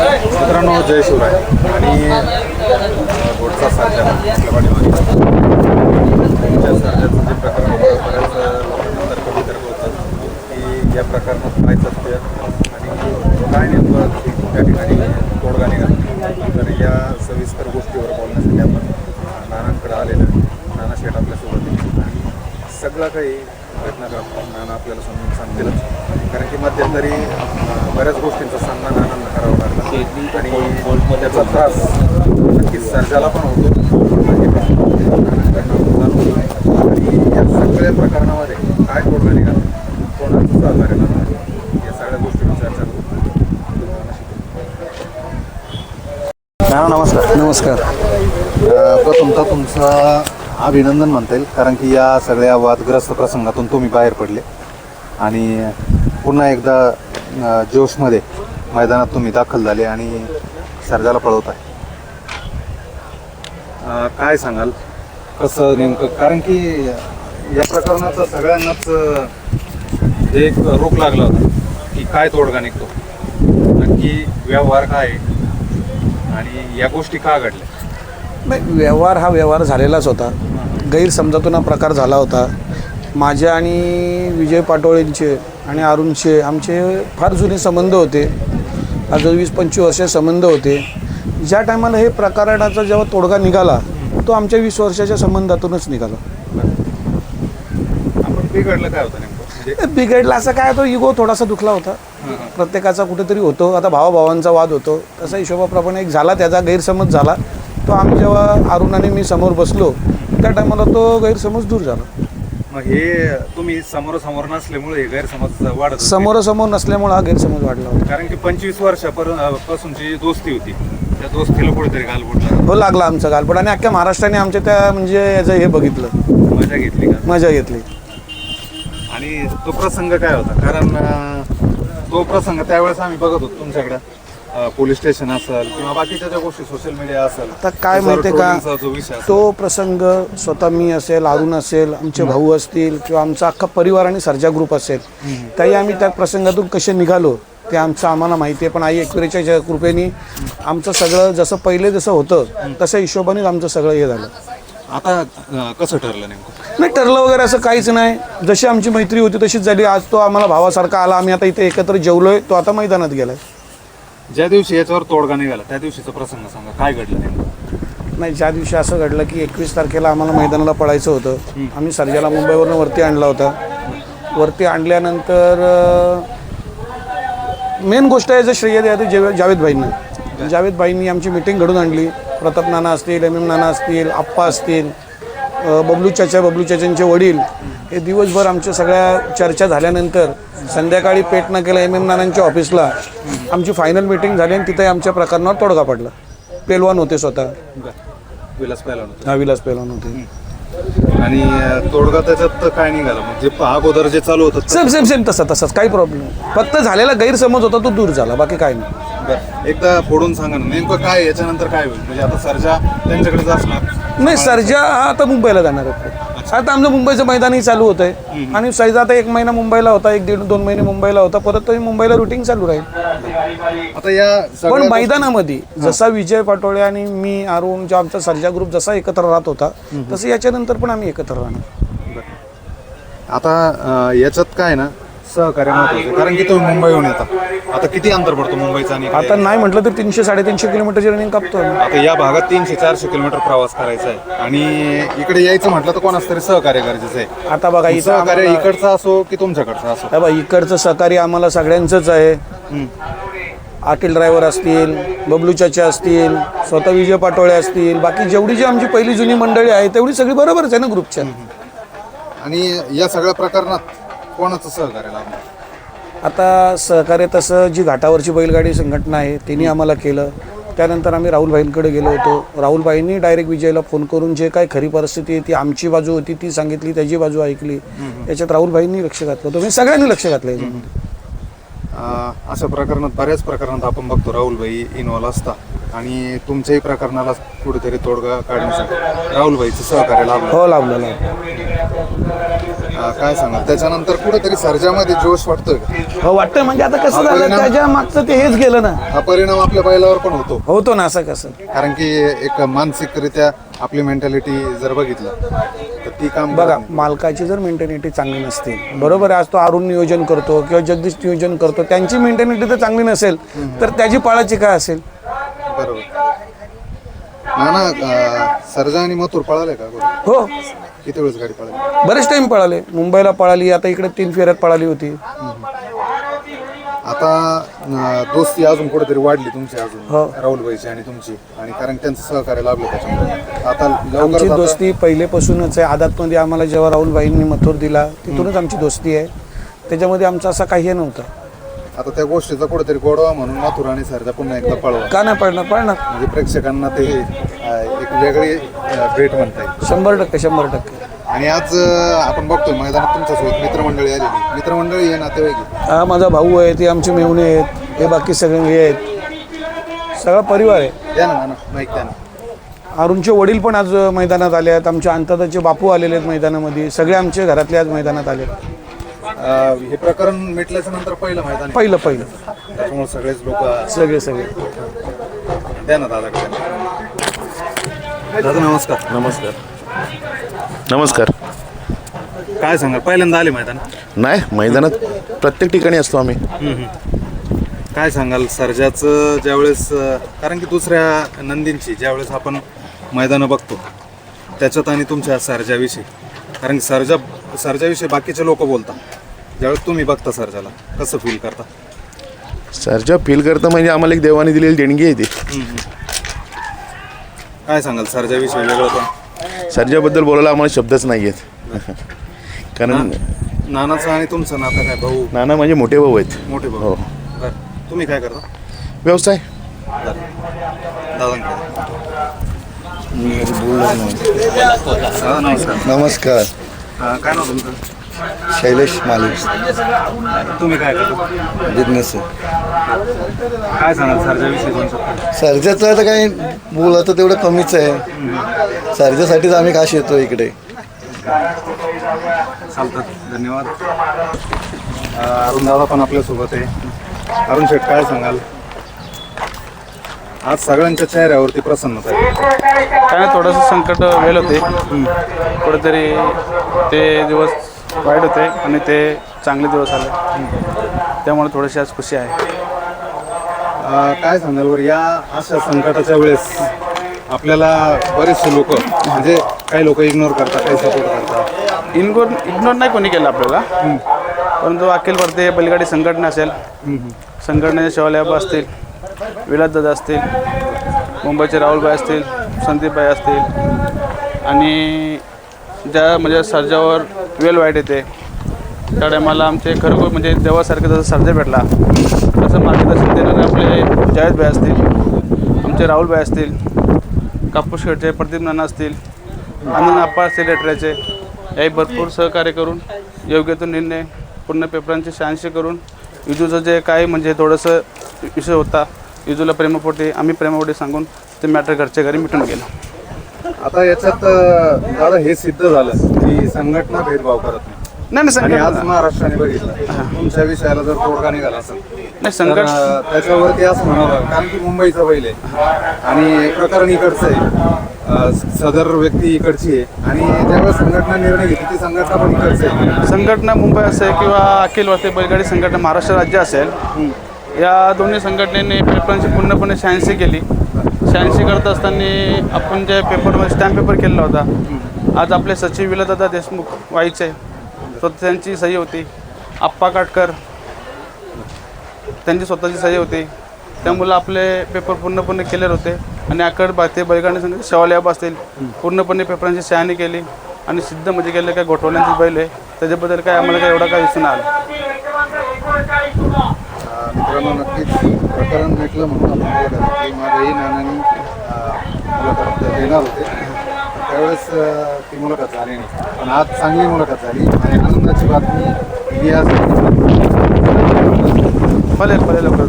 मित्रांनो जय शिवराय. आणि अ, गोडचा सर्जा आपल्या त्या जे प्रकरण होतं बऱ्याच लोकांना तर्क वितर्क होतं की या प्रकरणात काय सत्य आणि काय नेमकं त्या ठिकाणी तोडगा निघाला. तर या सविस्तर गोष्टीवर बोलण्यासाठी आपण नानांकडे आलेलं नाना शेठ आपल्यासोबत आणि सगळं काही घटनाक्रम नाना आपल्याला समजून सांगतीलच कारण की मध्यंतरी बऱ्याच गोष्टींचा सामना नानांना करावा लागला. आणि त्याचा त्रास नक्कीच सर्जाला पण होतो. आणि या सगळ्या प्रकरणामध्ये काय तोडगा निघाला? कोणाचं सहकार्य लागणार या सगळ्या गोष्टींवर चर्चा करू. नाना नमस्कार. नमस्कार. प्रथमतः तुमचं अभिनंदन म्हणता येईल. कारण की या सगळ्या वादग्रस्त प्रसंगातून तुम्ही बाहेर पडले. आणि पुन्हा एकदा जोशमध्ये मैदानात तुम्ही दाखल झाले आणि सर्जाला पळवत आहे काय सांगाल? कसं नेमकं? कारण की या प्रकरणाचं सगळ्यांनाच जे एक रोख लागला होता की काय तोडगा निघतो. नक्की व्यवहार काय? आहे आणि या गोष्टी का घडल्या? नाही व्यवहार हा व्यवहार झालेलाच होता. गैरसमजातून हा प्रकार झाला होता. माझे आणि विजय पाटोळेंचे आणि अरुणचे आमचे फार जुने संबंध होते. आज वीस पंचवीस वर्षे संबंध होते. ज्या टायमाला हे प्रकरणाचा जेव्हा तोडगा निघाला तो आमच्या वीस वर्षाच्या संबंधातूनच निघाला. बिघडलं काय होतं नेमकं? म्हणजे बिघडला असं काय तो इगो थोडासा दुखला होता. प्रत्येकाचा कुठेतरी होतो. आता भावाभावांचा वाद होतो. तसा हिशोबाप्रमाणे एक झाला त्याचा गैरसमज झाला. तो आम्ही जेव्हा अरुण आणि मी समोर बसलो त्या टायमाला तो गैरसमज दूर झाला. मग हे तुम्ही समोरासमोर नसल्यामुळे हे गैरसमज वाढत होते. समोरासमोर नसल्यामुळे हा गैरसमज वाढला होता. कारण की पंचवीस वर्षापासूनची दोस्ती होती. त्या दोस्तीला कुठेतरी गालबोट लागला. हो लागला आमचा गालपट आणि अख्ख्या महाराष्ट्राने आमच्या त्या म्हणजे याचं हे बघितलं. मजा घेतली का? मजा घेतली. आणि तो प्रसंग काय होता? कारण अं, तो प्रसंग त्यावेळेस आम्ही बघत होतो तुमच्याकडे. पोलीस स्टेशन असेल किंवा बाकीच्या ज्या गोष्टी सोशल मीडिया असेल आता काय माहितीये का? trolling चा जो विषय असेल. तो प्रसंग स्वतः मी असेल अरुण असेल आमचे भाऊ असतील किंवा आमचा अख्खा परिवार आणि सर्जा ग्रुप असेल त्याही आम्ही त्या प्रसंगातून कसे निघालो ते आमचं आम्हाला माहिती आहे. पण आई एकविरेच्या ज्या कृपेने आमचं सगळं जसं पहिले जसं होतं तसं हिशोबानेच आमचं सगळं हे झालं. आता अं, कसं ठरलं नेमकं? नाही ठरलं वगैरे असं काहीच नाही. जशी आमची मैत्री होती तशीच झाली. आज तो आम्हाला भावासारखा आला. आम्ही आता इथे एकत्र जेवलोय. तो आता मैदानात गेलाय. ज्या दिवशी याच्यावर तोडगा निघाला त्या दिवशीचा प्रसंग सांगा. काय घडलं नेमकं? नाही ज्या दिवशी असं घडलं की एकवीस तारखेला आम्हाला मैदानाला पळायचं होतं. आम्ही सर्जाला मुंबईवरून वरती आणला होता. वरती आणल्यानंतर मेन गोष्ट आहे जे श्रेय द्या जेव जावेद भाईंना. आमची मिटिंग घडून आणली. प्रताप नाना असतील एम एम नाना असतील आप्पा असतील बबलू चाचा बबलू चाचांचे वडील हे दिवसभर आमच्या सगळ्या चर्चा झाल्यानंतर संध्याकाळी पेट न केलं एम एम नानांच्या ऑफिसला आमची फायनल मिटिंग झाली आणि तिथे आमच्या प्रकरणावर तोडगा पडला. पेलवान होते स्वतः. विलास होता. हा विलास पेलवान होते. आणि तोडगा त्याच्यात तर काय निघाला? म्हणजे अगोदर जे चालू होतं सेम सेम सेम तसा तसाच. काही प्रॉब्लेम फक्त झालेला गैरसमज होता तो दूर झाला. बाकी काय नाही. एकदा फोडून सांगा ना. नेमकं काय याच्यानंतर काय होईल? म्हणजे आता सर्जा त्यांच्याकडेच असणार. नाही सर्जा हा आता मुंबईला जाणार आहे. आता आमचं मुंबईचं मैदानही चालू होत आहे आणि सर्जा आता एक महिना मुंबईला होता एक दीड दोन महिने मुंबईला होता परत तो मुंबईला रुटीन चालू राहील. आता या पण मैदानामध्ये जसा विजय पाटोळे आणि मी अरुण जो आमचा सर्जा ग्रुप जसा एकत्र राहत होता तसं याच्यानंतर पण आम्ही एकत्र राहणार. आता याच्यात काय ना सहकार्य महत्वाचं आहे. कारण की तुम्ही मुंबईहून येता. आता किती अंतर पडतो मुंबईचा आणि आता नाही म्हटलं तर तीनशे साडेतीनशे किलोमीटरची रनिंग कापतो आम्ही. आता या भागात तीनशे चारशे किलोमीटर प्रवास करायचा आहे. आणि इकडे यायचं म्हटलं तर कोणाच तरी सहकार्य गरजेचं आहे. आता बघा इथं सहकार्य आम्हाला- इकडचं असो की तुमच्याकडचं असो? हे बघा इकडचं सहकार्य आम्हाला सगळ्यांचंच आहे. अटील ड्रायव्हर असतील बबलू चाचा असतील स्वतः विजय पाटोळे असतील बाकी जेवढी जी आमची पहिली जुनी मंडळी आहे तेवढी सगळी बरोबरच आहे ना ग्रुपच्या आणि या सगळ्या प्रकरणात कोणाचं सहकार्य लागणार? आता सहकार्य तसं जी घाटावरची बैलगाडी संघटना आहे त्यांनी आम्हाला केलं. त्यानंतर आम्ही राहुलभाईंकडे गेलो होतो. राहुलभाईंनी डायरेक्ट विजयला फोन करून जे काय खरी परिस्थिती आहे ती आमची बाजू होती ती सांगितली त्याची बाजू ऐकली. याच्यात राहुलभाईंनी लक्ष घातलं होतं. म्हणजे सगळ्यांनी लक्ष घातलं याच्यामध्ये अशा प्रकरणात बऱ्याच प्रकरणात आपण बघतो राहुलभाई इन्व्हॉल्व असता आणि तुमच्याही प्रकरणाला कुठेतरी तोडगा काढण्यासाठी राहुलभाईचं सहकार्य लाभलं. हो लाभलं अं, काय सांगाल? त्याच्यानंतर कुठेतरी सर्जामध्ये जोश वाटतोय का? हो वाटतं म्हणजे आता कसं झालं परिणाम- त्याच्या मागचं ते हेच गेलं ना. हा परिणाम आपल्या बैलावर पण होतो. होतो ना असं कसं. कारण की एक मानसिकरित्या आपली मेंटॅलिटी जर बघितलं तर ती काम बघा. मालकाची जर मेंटेनिटी चांगली नसते बरोबर आहे आज तो अरुण नियोजन करतो किंवा जगदीश नियोजन करतो त्यांची मेंटेनिटी जर चांगली नसेल तर त्याची पाळाची काय असेल? ना ना सर्जा आणि मथुर पळाले का? अगोदर? हो. किती वेळेस गाडी पळाली? बरेच टाइम पळाले. मुंबईला पळाली आता इकडे तीन फेऱ्यात पळाली होती. आता अं, दोस्ती अजून कुठेतरी वाढली तुमची अजून हो. राहुलभाईची आणि तुमची आणि कारण त्यांचं सहकार्य लाभलं त्याच्यामुळे. आता आमची लवकरच आता- दोस्ती पहिलेपासूनच आहे. आदातमध्ये आम्हाला जेव्हा राहुलबाईंनी मथुर दिला तिथूनच आमची दोस्ती आहे. त्याच्यामध्ये आमचा असा काही नव्हता. आता त्या गोष्टीचा कुठेतरी गोडवा म्हणून मथुर आणि सर्जा पुन्हा एकदा पळवा. का नाही पळणार? पळणार. म्हणजे प्रेक्षकांना ते अं, एक वेगळी अं, भेट म्हणता येईल. शंभर टक्के शंभर टक्के. आणि आज अं, आपण बघतोय मैदानात तुमच्यासोबत मित्रमंडळी आलेली मित्रमंडळी आहे नातेवाईक आहे. हा माझा भाऊ आहे ते आमचे मेहुणे आहेत हे बाकी सगळे हे आहेत. सगळा परिवार आहे. द्या ना ना माईक द्या ना. अरुणचे वडील पण आज मैदानात आले आहेत. आमच्या अंतदाचे बापू आलेले आहेत मैदानामध्ये. सगळे आमचे घरातले आज मैदानात आले आहेत. अं, हे प्रकरण मिटल्याच्या नंतर पहिलं मैदान आहे. पहिलं पहिलं. त्याच्यामुळे सगळेच लोक सगळे सगळे. द्या ना दादा. दादा नमस्कार. नमस्कार. नमस्कार. काय सांगाल? पहिल्यांदा आले मैदान? नाही मैदानात प्रत्येक ठिकाणी असतो आम्ही. काय सांगाल? सर्जाचं ज्यावेळेस अं, कारण की दुसऱ्या नंदींची ज्यावेळेस आपण मैदानं बघतो त्याच्यात आणि तुमच्या सर्जाविषयी. कारण की सर्जा सर्जाविषयी बाकीचे लोक बोलतात. ज्यावेळेस तुम्ही बघता सर्जाला कसं फील करता? सरच्या फील करतं म्हणजे आम्हाला एक देवाने दिलेली देणगी आहे ती. काय सांगाल सर्जाविषयी वेगळं पण? सरच्याबद्दल बोलायला आम्हाला शब्दच नाही आहेत. कारण नानाचं आणि तुमचं नातं काय भाऊ? नाना माझे मोठे भाऊ आहेत. मोठे भाऊ. हो. बरं. तुम्ही काय करता? व्यवसाय. नमस्कार. नमस्कार. अं, काय नाव तुमचं? शैलेश मालिक. तुम्ही काय करता? बिझनेस काय सांगाल सर्जाविषयी दोन शब्द सर्जाचं आता काही बोलायचं तेवढं कमीच आहे. सर्जासाठीच आम्ही खास येतो इकडे. चालतात धन्यवाद. अरुण दादा पण आपल्यासोबत आहे. अरुण शेठ काय सांगाल? आज सगळ्यांच्या चेहऱ्यावरती प्रसन्नता आहे. काय थोडंसं संकट वेळ होते. कुठेतरी ते दिवस वाईट होते आणि ते चांगले दिवस आले. त्यामुळे थोडीशी आज खुशी आहे. अं, काय सांगाल बरं या अशा संकटाच्या वेळेस आपल्याला बरेचसे लोक म्हणजे काही लोक इग्नोर करतात काही सपोर्ट करतात. इग्नोर इग्नोर नाही कोणी केलं आपल्याला. परंतु अखिल भारतीय बैलगाडी संघटना असेल संघटनेचे शिवालयाबा असतील विलासदादा असतील मुंबईचे राहुलभाई असतील संदीपभाई असतील आणि ज्या म्हणजे सर्जावर वेल वाईट येते. त्या टायमाला आमचे खरोखर म्हणजे देवासारखे जसं सर्जा भेटला तसं मार्गदर्शन देणारे आपले भाई असतील आमचे राहुलभाई असतील कापूस शेटचे प्रदीप नाना असतील आनंद आप्पा असतील लेटऱ्याचे याही भरपूर सहकार्य करून योग्य तो निर्णय पूर्ण पेपरांची शहाऐंशी करून विजूचं जे काही म्हणजे थोडंसं विषय होता विजूला प्रेमापोटी आम्ही प्रेमापोटी सांगून ते मॅटर घरच्या घरी मिटून गेलं. आता याच्यात दादा हे सिद्ध झालं की संघटना भेदभाव करत नाही. नाही नाही आणि आज महाराष्ट्राने बघितलं. तुमच्या विषयाला जर तोडगा निघाला असेल नाही तर अं, त्याच्यावरती असं म्हणावं लागेल. कारण की मुंबईचं बैल आहे. आणि प्रकरण इकडचं आहे. अं, सदर व्यक्ती इकडची आहे. आणि ज्यावेळेस संघटना निर्णय घेतली ती संघटना पण इकडची आहे. संघटना मुंबई असेल किंवा अखिल भारतीय बैलगाडी संघटना महाराष्ट्र राज्य असेल या दोन्ही संघटनेने पेपरांची पूर्णपणे शहाऐंशी केली. शहाऐंशी करत असताना आपण जे पेपरमध्ये स्टॅम्प पेपर केलेला होता आज आपले सचिव विलादादा देशमुख व्हायचे तर त्यांची सही होती. आप्पा काटकर त्यांची स्वतःची सही होती. त्यामुळं आपले पेपर पूर्णपणे क्लिअर होते. आणि आकड भारतीय बैलगाडी संघ शेवाल्याब असतील पूर्णपणे पेपरांची शहाणी केली. आणि सिद्ध म्हणजे गेले काय गोठवल्यांचे बैल आहे. त्याच्याबद्दल काय आम्हाला काय एवढा काय दिसून आला. मित्रांनो नक्कीच प्रकरण भेटलं म्हणून आपण घेतली. माझ्याही नानांनी मुलाखत देणार होते. त्यावेळेस ती मुलाखत झाली नाही. पण आज चांगली मुलाखत झाली आणि आनंदाची बातमी ही आज भले भले लवकर.